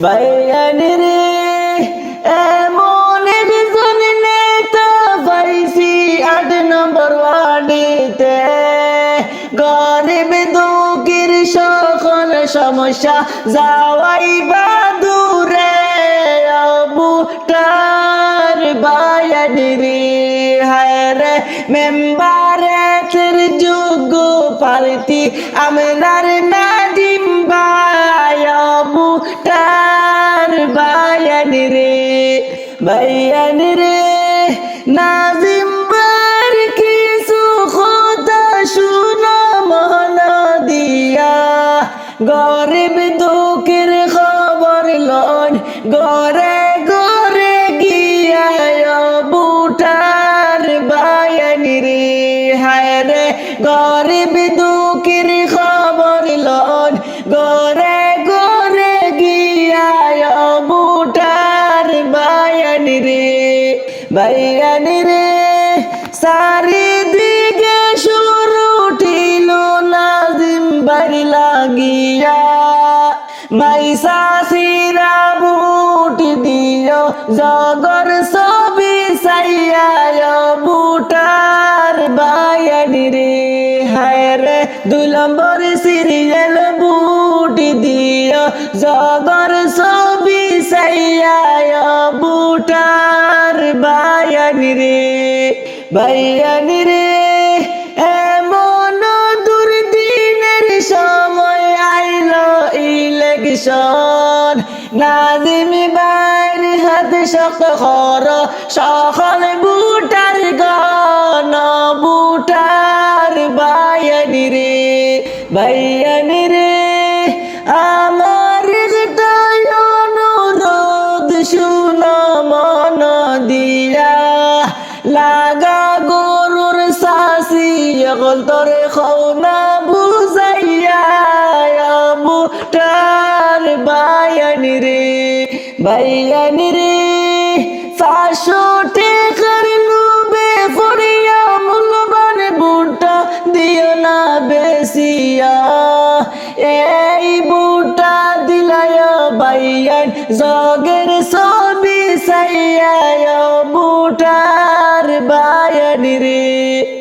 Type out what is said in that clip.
বাইয়ানি রে এমন একজন নেতা পাইছি আট নম্বর ওয়ার্ডেতে। গরিব দুঃখীর সকল সমস্যা যাওয়াই বাদুরে বুটার বায়ানি রে হায় মেম্বারের আমরার বায়ানি রে বায়ানি রে নাজিম বার কিছু কথা শুনো মন দিয়া। গরিব দুঃখের খবর লন গরে গরে গিয়া বুটার বায়ানি রে হায় রে গরিব দুঃখের বায়ানি রে চারিদিকে সুর উঠিল নাজিম বাড়ি লাগিয়া। মাইসা সিরা বুটি দিও জগর ছবি সাইয়া বুটার বায়ানি রে হায় রে, দুই নম্বর সিরিয়াল বুটি দিও জগর ছবি সাইয়া বুটার বায়ানি রে বায়ানি রে, এমন দুর্দিনের সময় আইল ইলেকশন নাজিমি বাইর হাতে শক্ত খর সকল বুটার গণ, বুটার বায়ানি রে বায়ানি রে। আমার অনুরোধ শুনো মন দিয়া। লাগা গরুর সাসি, এখন তোরে খৌনা বুঝাইয়া বুটার বায়ানি রে বায়ানি রে। পাঁচশো টেকার নুবে ফরিয়া মূল্যবান বুটা দিও না বেশিয়া। এই বুটা দিলায় বাইয়ান, জগের ছবি সাইয়া percaya diri.